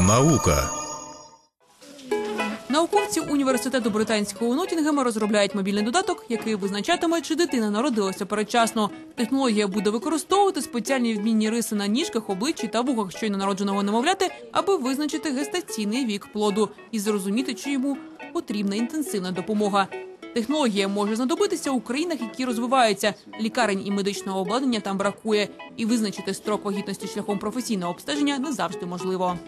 Наука. Науковці університету британського Нотінгема розробляють мобільний додаток, який визначатиме, чи дитина народилася передчасно. Технологія буде використовувати спеціальні відмінні риси на ніжках, обличчі та вухах щойно народженого немовляти, аби визначити гестаційний вік плоду і зрозуміти, чи йому потрібна інтенсивна допомога. Технологія може знадобитися у країнах, які розвиваються. Лікарень і медичного обладнання там бракує, і визначити строк вагітності шляхом професійного обстеження не завжди можливо.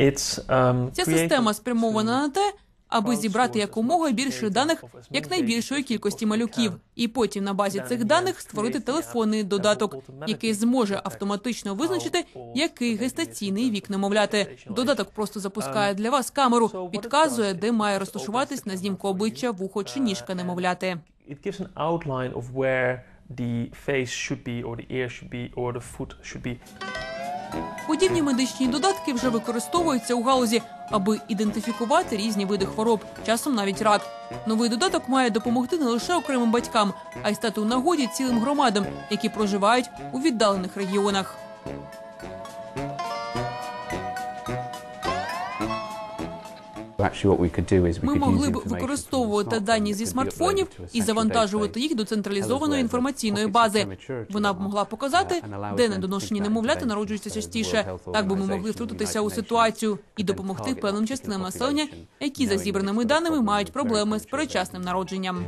Um, Ця система спрямована на те, аби зібрати якомога більше даних якнайбільшої кількості малюків, і потім на базі цих даних створити телефонний додаток, який зможе автоматично визначити, який гестаційний вік немовляти. Додаток просто запускає для вас камеру, підказує, де має розташуватись на знімку обличчя, вухо чи ніжка немовляти. The face should be, or the ear should be, or the foot should be. Подібні медичні додатки вже використовуються у галузі, аби ідентифікувати різні види хвороб, часом навіть рак. Новий додаток має допомогти не лише окремим батькам, а й стати у нагоді цілим громадам, які проживають у віддалених регіонах. Ми могли б використовувати дані зі смартфонів і завантажувати їх до централізованої інформаційної бази. Вона б могла показати, де недоношені немовляти народжуються частіше. Так би ми могли втрутитися у ситуацію і допомогти певним частинам населення, які за зібраними даними мають проблеми з передчасним народженням.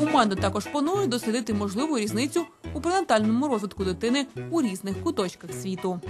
Команда також планує дослідити можливу різницю у пренатальному розвитку дитини у різних куточках світу.